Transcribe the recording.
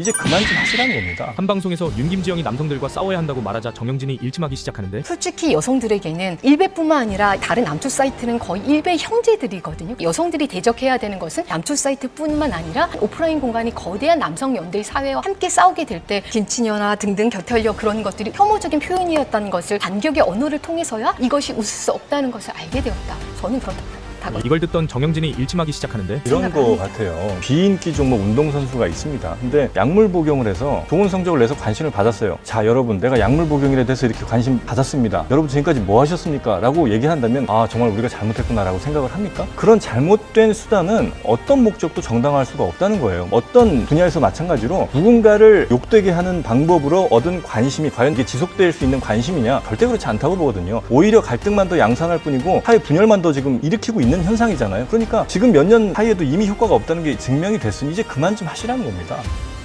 이제 그만 좀 하시라는 겁니다. 한 방송에서 윤김지영이 남성들과 싸워야 한다고 말하자 정영진이 일침하기 시작하는데 솔직히 여성들에게는 일베뿐만 아니라 다른 남초 사이트는 거의 일베 형제들이거든요. 여성들이 대적해야 되는 것은 남초 사이트뿐만 아니라 오프라인 공간이 거대한 남성 연대 사회와 함께 싸우게 될 때 김치녀나 등등 겨털려 그런 것들이 혐오적인 표현이었다는 것을 반격의 언어를 통해서야 이것이 웃을 수 없다는 것을 알게 되었다. 저는 그렇다 고. 이걸 듣던 정영진이 일침하기 시작하는데 이런 거 같아요. 비인기 종목 운동선수가 있습니다. 근데 약물 복용을 해서 좋은 성적을 내서 관심을 받았어요. 자, 여러분, 내가 약물 복용에 대해서 이렇게 관심 받았습니다. 여러분, 지금까지 뭐 하셨습니까? 라고 얘기를 한다면, 아, 정말 우리가 잘못했구나라고 생각을 합니까? 그런 잘못된 수단은 어떤 목적도 정당화할 수가 없다는 거예요. 어떤 분야에서 마찬가지로 누군가를 욕되게 하는 방법으로 얻은 관심이 과연 이게 지속될 수 있는 관심이냐? 절대 그렇지 않다고 보거든요. 오히려 갈등만 더 양산할 뿐이고, 사회 분열만 더 지금 일으키고 있는 현상이잖아요. 그러니까 지금 몇 년 사이에도 이미 효과가 없다는 게 증명이 됐으니 이제 그만 좀 하시라는 겁니다.